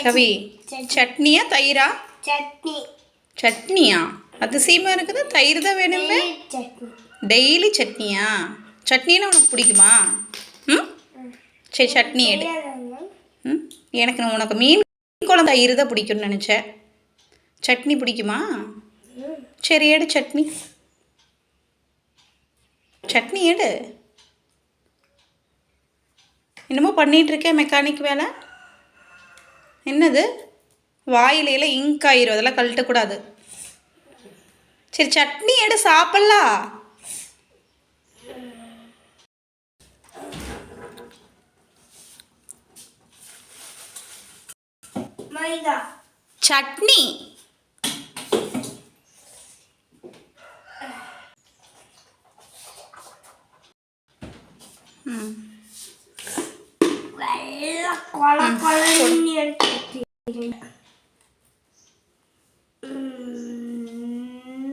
கவி சட்னியா தயிரா? சட்னி. சட்னியா? அதிசயமாக இருக்குது. தயிர் தான் வேணுமே சட்னி. டெய்லி சட்னியா? சட்னினா உனக்கு பிடிக்குமா? ம்? சரி சட்னி எடு. ம்? எனக்கு உனக்கு மீன் குழம்பு தயிர் தான் பிடிக்கும்னு நினச்சேன். சட்னி பிடிக்குமா? சரி எடு சட்னி. சட்னி எடு. என்னமோ பண்ணிட்டு இருக்கேன் மெக்கானிக் வேலை. என்னது? வாயில எல்லாம் இங்க் ஆயிரும். அதெல்லாம் கழட்டக்கூடாது. சரி சட்னி எடு சாப்பிட்லாம். சட்னி. ம் வெள்ள கொல கொலன்னு எடுத்து ம்.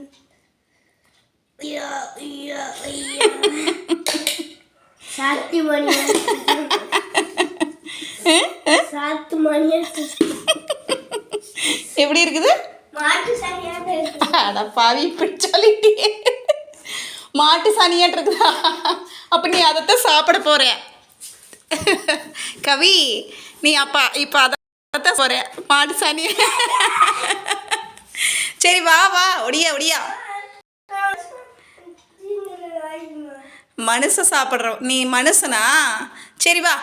ஐயா, ஐயா, ஐயா. சாத்து மணி சாத்து மணி எப்படி இருக்குது மாட்டு சரியாக பாவி இப்படி சொல்லிட்டியே மாட்டு சாணியாட்டு இருக்குதா அப்போ நீ அதைத்தான் சாப்பிட போற. கவி நீ அப்பா இப்போ அதைத்தான் போற. மாட்டு சாணிய சரி வா வா ஒடியா ஒடியா. மனுஷ சாப்பிட்ற நீ மனுஷனா சரி வா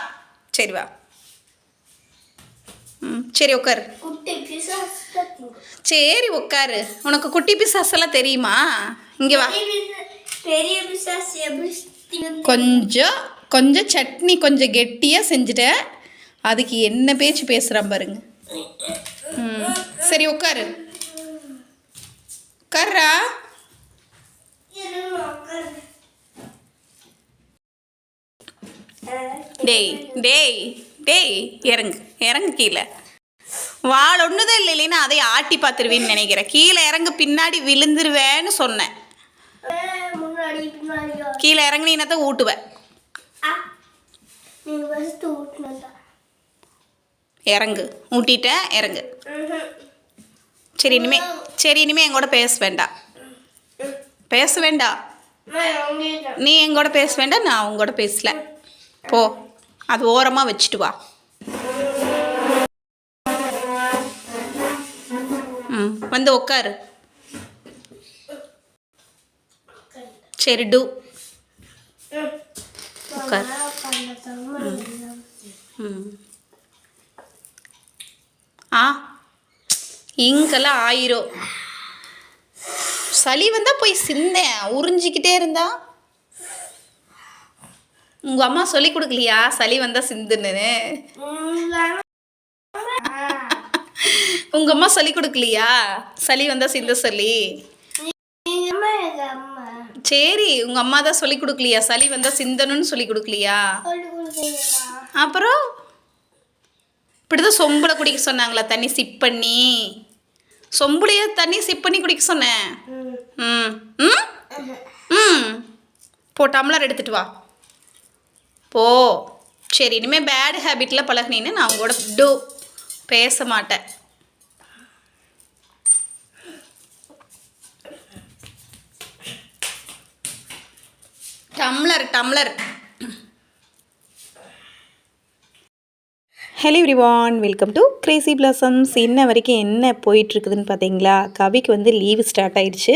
சரி வா. ம் சரி உட்காரு சரி உட்காரு உனக்கு குட்டி பிசாஸ் எல்லாம் தெரியுமா? இங்கே வா. பெரிய பிசாசு எப்படி கொஞ்சம் கொஞ்சம் சட்னி கொஞ்சம் கெட்டியாக செஞ்சுட்டேன் அதுக்கு என்ன பேச்சு பேசுகிறான் பாருங்க. ம் சரி உட்காரு உட்காரு. டேய் டேய் டேய் இறங்கு. இறங்கு கீழே. வாள் ஒன்றுதான் இல்லை இல்லைன்னா அதை ஆட்டி பார்த்துருவீன்னு நினைக்கிறேன். கீழே இறங்கு பின்னாடி விழுந்துருவேன்னு சொன்னேன். கீழே இறங்குனீன்னா தான் ஊட்டுவேன் இறங்கு ஊட்டிட்டேன் இறங்கு. சரி இனிமே சரி இனிமே என் கூட பேச வேண்டாம் பேச வேண்டாம் நீ என் கூட பேச வேண்டாம் நான் உங்க கூட பேசல. போ அது ஓரமாக வச்சுட்டு வா. வந்து உட்காரு சரி டூ உட்கார் ஆ. இங்கெல்லாம் ஆயிரும். சளி வந்தால் போய் சிந்தேன் உறிஞ்சிக்கிட்டே இருந்தா? உங்கள் அம்மா சொல்லி கொடுக்கலையா? சளி வந்தால் சிந்துன்னு. உங்க அம்மா சொல்லி கொடுக்கலையா? சளி வந்தா சிந்த சளி. சரி உங்க அம்மா தான் சொல்லி கொடுக்கலையா? சளி வந்தா சிந்தணும்னு சொல்லி கொடுக்கலையா? அப்புறம்? இப்படிதான் சொம்புல குடிக்க சொன்னாங்களா தண்ணி சிப் பண்ணி? சொம்புலையே தண்ணி சிப் பண்ணி குடிக்க சொன்னேன். ம். ம்? ம். போ டம்ளர் எடுத்துட்டு வா. போ. சரி இனிமேல் பேட் ஹேபிட்டில் பழகுனீன்னு நான் உங்களோட டூ பேச மாட்டேன். Tumbler tumbler. Hello everyone welcome to crazy blossoms இன்ன வரைக்கும் என்ன போயிட்டுருக்குதுன்னு பார்த்தீங்களா? கவிக்கு வந்து லீவு ஸ்டார்ட் ஆயிடுச்சு.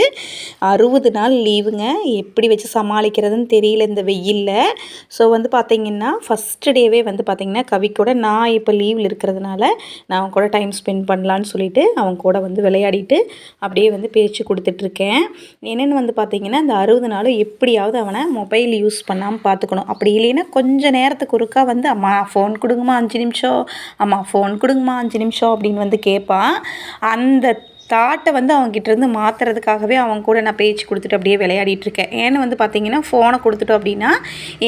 அறுபது நாள் லீவுங்க எப்படி வச்சு சமாளிக்கிறதுன்னு தெரியல இந்த வெயிலில். ஸோ வந்து பார்த்தீங்கன்னா ஃபஸ்ட்டு டேவே வந்து பார்த்தீங்கன்னா கவிக்கூட கூட நான் இப்போ லீவில் இருக்கிறதுனால நான் அவன் கூட டைம் ஸ்பெண்ட் பண்ணலான்னு சொல்லிட்டு அவன் கூட வந்து விளையாடிட்டு அப்படியே வந்து பேச்சு கொடுத்துட்ருக்கேன் என்னென்னு வந்து பார்த்தீங்கன்னா இந்த அறுபது நாள் எப்படியாவது அவனை மொபைல் யூஸ் பண்ணாமல் பார்த்துக்கணும். அப்படி இல்லைன்னா கொஞ்சம் நேரத்துக்கு ஒருக்கா வந்து அம்மா ஃபோன் கொடுங்கம்மா அஞ்சு நிமிஷம். அம்மா ஃபோன் கொடுங்கம்மா அஞ்சு நிமிஷம் அப்படின்னு வந்து கேட்பான் அந்த தாட்டை வந்து அவங்ககிட்டருந்து மாற்றுறதுக்காகவே அவங்க கூட நான் பேச்சு கொடுத்துட்டு அப்படியே விளையாடிட்டு இருக்கேன். ஏன்னு வந்து பார்த்தீங்கன்னா ஃபோனை கொடுத்துட்டோம் அப்படின்னா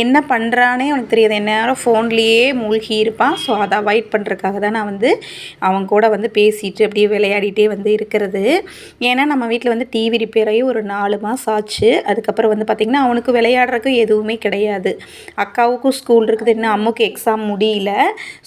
என்ன பண்ணுறானே அவனுக்கு தெரியாது. என்ன நேரம் ஃபோன்லேயே மூழ்கி இருப்பான். ஸோ அதை அவாய்ட் பண்ணுறதுக்காக தான் நான் வந்து அவங்க கூட வந்து பேசிட்டு அப்படியே விளையாடிட்டே வந்து இருக்கிறது. ஏன்னா நம்ம வீட்டில் வந்து டிவி ரிப்பேர் ஆகி ஒரு நாலு மாதம் ஆச்சு. அதுக்கப்புறம் வந்து பார்த்திங்கன்னா அவனுக்கு விளையாடுறதுக்கு எதுவுமே கிடையாது. அக்காவுக்கும் ஸ்கூல் இருக்குது. இன்னும் அம்முக்கு எக்ஸாம் முடியல.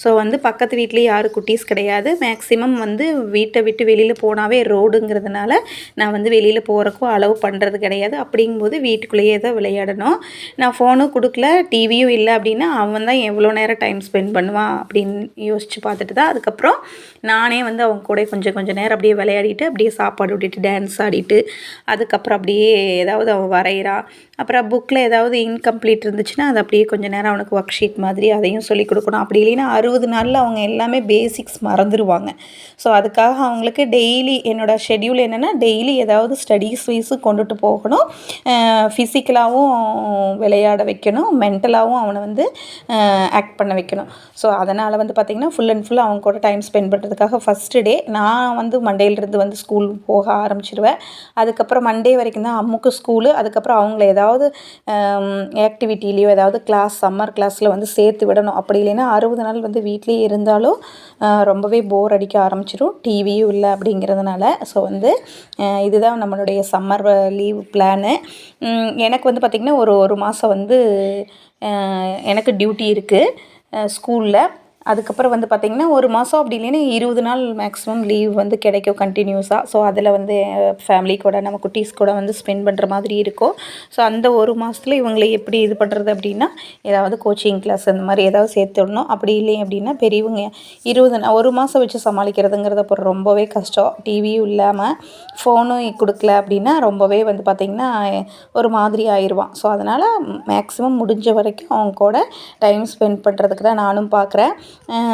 ஸோ வந்து பக்கத்து வீட்லேயே யாரும் குட்டீஸ் கிடையாது. மேக்ஸிமம் வந்து வீட்டை விட்டு வெளியில் போனாவே ரோடுங்கிறதுனால நான் வந்து வெளியில் போகிறக்கும் அளவு பண்ணுறது கிடையாது. அப்படிங்கும்போது வீட்டுக்குள்ளேயே தான் விளையாடணும். நான் ஃபோனும் கொடுக்கல டிவியும் இல்லை அப்படின்னா அவன் தான் எவ்வளோ நேரம் டைம் ஸ்பெண்ட் பண்ணுவான் அப்படின்னு யோசித்து பார்த்துட்டு தான் அதுக்கப்புறம் நானே வந்து அவங்க கூட கொஞ்சம் கொஞ்சம் நேரம் அப்படியே விளையாடிட்டு அப்படியே சாப்பாடு விட்டுட்டு டான்ஸ் ஆடிட்டு அதுக்கப்புறம் அப்படியே ஏதாவது அவன் வரைகிறான் அப்புறம் புக்கில் ஏதாவது இன்கம்ப்ளீட் இருந்துச்சுன்னா அது அப்படியே கொஞ்சம் நேரம் அவனுக்கு ஒர்க் ஷீட் மாதிரி அதையும் சொல்லி கொடுக்கணும். அப்படி இல்லைன்னா அறுபது நாளில் அவங்க எல்லாமே பேசிக்ஸ் மறந்துடுவாங்க ஸோ அதுக்காக அவங்களுக்கு டெய்லி என்னோடய ஷெட்யூல் என்னென்னா டெய்லி ஏதாவது ஸ்டடீஸ் வைஸு கொண்டுட்டு போகணும். ஃபிசிக்கலாகவும் விளையாட வைக்கணும். மென்டலாகவும் அவனை வந்து ஆக்ட் பண்ண வைக்கணும். ஸோ அதனால் வந்து பார்த்திங்கன்னா ஃபுல் அண்ட் ஃபுல் அவங்க கூட டைம் ஸ்பெண்ட் பண்ணுறதுக்காக ஃபஸ்ட்டு டே நான் வந்து மண்டேலேருந்து வந்து ஸ்கூல் போக ஆரம்பிச்சிடுவேன் அதுக்கப்புறம் மண்டே வரைக்கும் தான் அம்முக்கு ஸ்கூலு அதுக்கப்புறம் அவங்கள ஏதாவது ஆக்டிவிட்டிலேயோ ஏதாவது கிளாஸ் சம்மர் கிளாஸில் வந்து சேர்த்து விடணும். அப்படி இல்லைன்னா அறுபது நாள் வந்து வீட்லேயே இருந்தாலும் ரொம்பவே போர் அடிக்க ஆரம்பிச்சிடும் டிவியும் இல்லை அப்படிங்கிறதுனால ஸோ வந்து இதுதான் நம்மளுடைய சம்மர் லீவ் பிளானு எனக்கு வந்து பார்த்திங்கன்னா ஒரு ஒரு மாதம் வந்து எனக்கு டியூட்டி இருக்குது ஸ்கூலில் அதுக்கப்புறம் வந்து பார்த்திங்கன்னா ஒரு மாதம் அப்படி இல்லைன்னா இருபது நாள் மேக்ஸிமம் லீவ் வந்து கிடைக்கும் கண்டினியூஸாக ஸோ அதில் வந்து ஃபேமிலி கூட நம்ம குட்டீஸ் கூட வந்து ஸ்பெண்ட் பண்ணுற மாதிரி இருக்கும். ஸோ அந்த ஒரு மாதத்துல இவங்களை எப்படி இது பண்ணுறது அப்படின்னா ஏதாவது கோச்சிங் கிளாஸ் அந்த மாதிரி ஏதாவது சேர்த்து விடணும். அப்படி இல்லை அப்படின்னா பெரியவங்க இருபது நாள் ஒரு மாதம் வச்சு சமாளிக்கிறதுங்கிறது அப்புறம் ரொம்பவே கஷ்டம். டிவியும் இல்லாமல் ஃபோனும் கொடுக்கல அப்படின்னா ரொம்பவே வந்து பார்த்திங்கன்னா ஒரு மாதிரி ஆயிடுவான் ஸோ அதனால் மேக்ஸிமம் முடிஞ்ச வரைக்கும் அவங்க கூட டைம் ஸ்பெண்ட் பண்ணுறதுக்கு தான் நானும் பார்க்குறேன்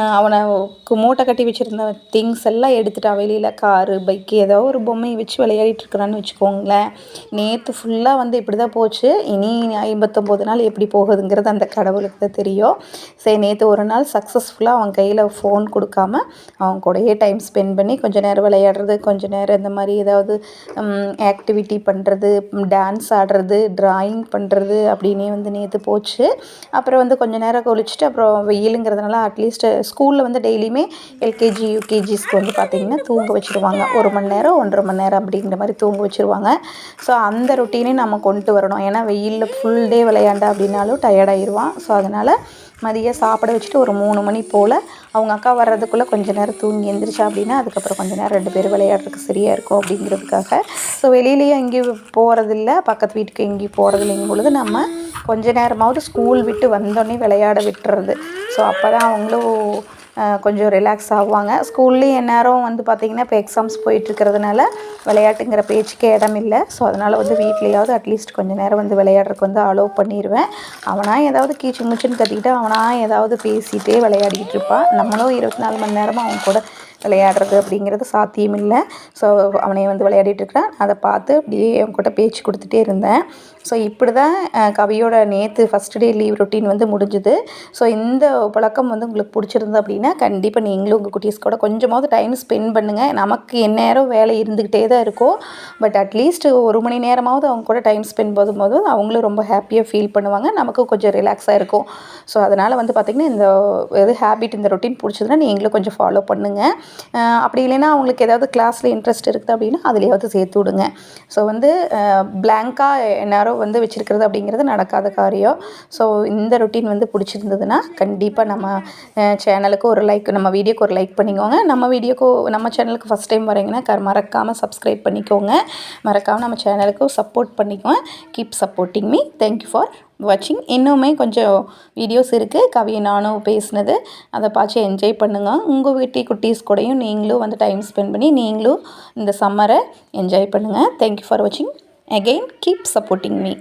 அவனை கு- மூட்டை கட்டி வச்சுருந்த திங்ஸ் எல்லாம் எடுத்துட்டா வெளியில் காரு பைக்கு ஏதோ ஒரு பொம்மையை வச்சு விளையாடிட்டு இருக்கிறான்னு வச்சுக்கோங்களேன். நேற்று ஃபுல்லாக வந்து இப்படி தான் போச்சு. இனி ஐம்பத்தொம்போது நாள் எப்படி போகுதுங்கிறது அந்த கடவுளுக்கு தான் தெரியும். சரி நேற்று ஒரு நாள் சக்ஸஸ்ஃபுல்லாக அவன் கையில் ஃபோன் கொடுக்காம அவன் கூடயே டைம் ஸ்பெண்ட் பண்ணி கொஞ்ச நேரம் விளையாடுறது கொஞ்சம் நேரம் இந்த மாதிரி ஏதாவது ஆக்டிவிட்டி பண்ணுறது டான்ஸ் ஆடுறது ட்ராயிங் பண்ணுறது அப்படின்னே வந்து நேற்று போச்சு. அப்புறம் வந்து கொஞ்ச நேரம் கழிச்சிட்டு அப்புறம் வெயிலுங்கிறதுனால அட்லீஸ்ட் ஸ்கூலில் வந்து டெய்லியுமே எல்கேஜி யூகேஜிஸ்க்கு வந்து பார்த்திங்கன்னா தூங்க வச்சுருவாங்க. ஒரு மணி நேரம் ஒன்றரை மணி நேரம் அப்படிங்கிற மாதிரி தூங்க வச்சுருவாங்க. ஸோ அந்த ரொட்டீனே நம்ம கொண்டு வரணும். ஏன்னா வெயிலில் ஃபுல் டே விளையாண்டா அப்படின்னாலும் டயர்டாயிருவான் ஸோ அதனால் மதியம் சாப்பிட வச்சுட்டு ஒரு மூணு மணி போல் அவங்க அக்கா வர்றதுக்குள்ளே கொஞ்ச நேரம் தூங்கி எழுந்திரிச்சா அப்படின்னா அதுக்கப்புறம் கொஞ்ச நேரம் ரெண்டு பேரும் விளையாடுறதுக்கு சரியாக இருக்கும் அப்படிங்கிறதுக்காக. ஸோ வெளியிலேயும் எங்கேயும் போகிறதில்ல பக்கத்து வீட்டுக்கு எங்கேயும் போகிறதில்லைங்கும் பொழுது நம்ம கொஞ்ச நேரமாவது ஸ்கூல் விட்டு வந்தோடனே விளையாட விட்டுறது. ஸோ அப்போ தான் அவங்களும் கொஞ்சம் ரிலாக்ஸ் ஆகுவாங்க. ஸ்கூல்லேயும் எந்நேரம் வந்து பார்த்திங்கன்னா இப்போ எக்ஸாம்ஸ் போயிட்டுருக்கிறதுனால விளையாட்டுங்கிற பேச்சுக்கே இடம் இல்லை. ஸோ அதனால் வந்து வீட்லேயாவது அட்லீஸ்ட் கொஞ்சம் நேரம் வந்து விளையாடுறதுக்கு வந்து அலோவ் பண்ணிடுவேன் அவனாக ஏதாவது கீச்சு முச்சுன்னு கட்டிக்கிட்டு அவனாக ஏதாவது பேசிகிட்டே விளையாடிக்கிட்டு இருப்பான் நம்மளும் இருபத்தி நாலு மணி நேரமாக அவன் கூட விளையாடுறது அப்படிங்கிறது சாத்தியம் இல்லை. ஸோ அவனை வந்து விளையாடிட்டு இருக்கிறான். அதை பார்த்து அப்படியே அவன் கூட பேச்சு கொடுத்துட்டே இருந்தேன். ஸோ இப்படி தான் கவியோட நேற்று ஃபஸ்ட் டே லீவ் ரொட்டீன் வந்து முடிஞ்சுது. ஸோ இந்த பழக்கம் வந்து உங்களுக்கு பிடிச்சிருந்தது அப்படின்னா கண்டிப்பாக நீங்களும் உங்கள் குட்டீஸ் கூட கொஞ்சமாவது டைம் ஸ்பெண்ட் பண்ணுங்கள் நமக்கு எந்நேரம் வேலை இருந்துக்கிட்டே தான் இருக்கும். பட் அட்லீஸ்ட் ஒரு மணி நேரமாவது அவங்க கூட டைம் ஸ்பெண்ட் போதும்போது அவங்களும் ரொம்ப ஹாப்பியாக ஃபீல் பண்ணுவாங்க. நமக்கும் கொஞ்சம் ரிலாக்ஸாக இருக்கும். ஸோ அதனால் வந்து பார்த்திங்கன்னா இந்த இது ஹேபிட் இந்த ரொட்டீன் பிடிச்சதுன்னா நீங்களும் கொஞ்சம் ஃபாலோ பண்ணுங்கள் அப்படி இல்லைன்னா அவங்களுக்கு ஏதாவது கிளாஸில் இன்ட்ரெஸ்ட் இருக்குது அப்படின்னா அதுலேயாவது சேர்த்து விடுங்க. ஸோ வந்து பிளாங்காக நேரம் வந்து வச்சுருக்கிறது அப்படிங்கிறது நடக்காத காரியம். ஸோ இந்த ரொட்டீன் வந்து பிடிச்சிருந்ததுன்னா கண்டிப்பாக நம்ம சேனலுக்கு ஒரு லைக் நம்ம வீடியோக்கு ஒரு லைக் பண்ணிக்கோங்க. நம்ம வீடியோக்கு நம்ம சேனலுக்கு ஃபஸ்ட் டைம் வரீங்கன்னா க மறக்காமல் சப்ஸ்கிரைப் பண்ணிக்கோங்க. மறக்காமல் நம்ம சேனலுக்கு சப்போர்ட் பண்ணிக்கோங்க. Keep supporting me thank you for வாட்சிங் இன்னுமே கொஞ்சம் வீடியோஸ் இருக்குது கவி நானும் பேசினது. அதை பார்த்து என்ஜாய் பண்ணுங்கள் உங்கள் வீட்டு குட்டீஸ் கூடயும் நீங்களும் வந்து டைம் ஸ்பெண்ட் பண்ணி நீங்களும் இந்த சம்மரை என்ஜாய் பண்ணுங்கள் தேங்க்யூ ஃபார் வாட்சிங் அகெயின் கீப் சப்போர்ட்டிங் மீ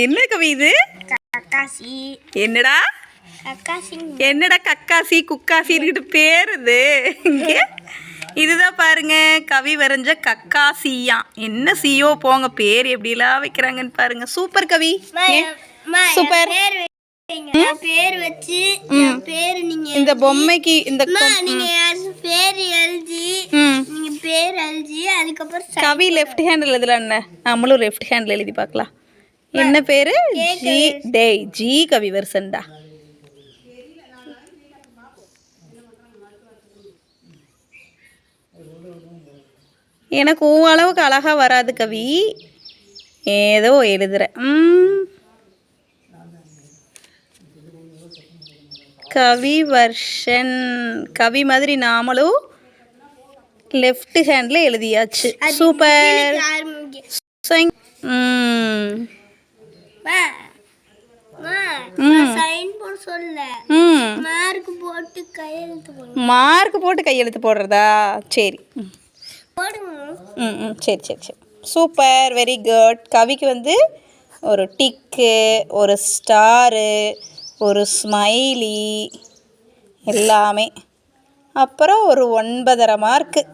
என்ன கவி இது? கக்காசி. என்னடா? என்னடா கக்காசி குக்காசி இருக்கிட்டு பேர் இது இங்கே? இதுதான் பாருங்க கவி வரைஞ்ச கக்கா சீயா என்ன சீயோ போங்க பேர் எப்படிலாம் வைக்கிறாங்கன்னு பாருங்க. சூப்பர் கவி? சூப்பர். பேர் வச்சு பேர் நீங்க இந்த பொம்மைக்கு இந்த நீங்க பேர் எழுதி நீங்க பேர் எழுதி அதுக்கப்புறம் கவி லெஃப்ட் ஹேண்டில் எழுதலாம்ல நம்மளும் லெஃப்ட் ஹேண்டில் எழுதி பார்க்கலாம். என்ன பேரு? ஜி டேய் ஜி கவி வருஷன்டா எனக்கு உன் அளவுக்கு அழகா வராது கவி. ஏதோ எழுதுறேன் ம். கவி வர்ஷன் கவி மாதிரி நாமளும் லெஃப்ட் ஹேண்டில் எழுதியாச்சு. சூப்பர். ஆரம்பிங்க. சைன். ம். மார்க் போட்டு கையெழுத்து போடுறதா? சரி. ம். ம் சரி சரி சரி. சூப்பர் வெரி குட் கவிக்கு வந்து ஒரு டிக்கு ஒரு ஸ்டாரு ஒரு ஸ்மைலி எல்லாமே. அப்புறம் ஒரு ஒன்பதரை மார்க்கு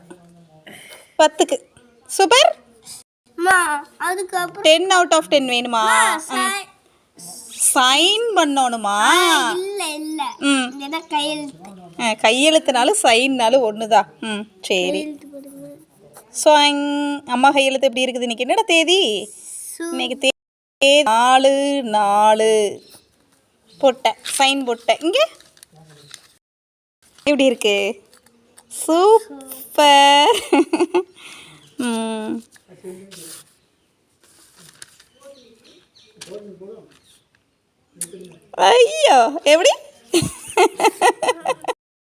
பத்துக்கு. சூப்பர் அதுக்கப்புறம் டென் அவுட் ஆஃப் டென் வேணுமா? சைன் பண்ணணுமா? இல்ல இல்ல. ம். கையெழுத்து. கையெழுத்துனாலும் சைன்னாலும் ஒன்று தான் ம் சரி. ஸோ அம்மா கையெழுத்து எப்படி இருக்குது? இன்னைக்கு என்னடா தேதி? இன்னைக்கு தேதி நாலு நாலு. போட்டேன் சைன் போட்டேன். இங்கே? எப்படி இருக்கு? சூப்பர் ம். ஐயோ எப்படி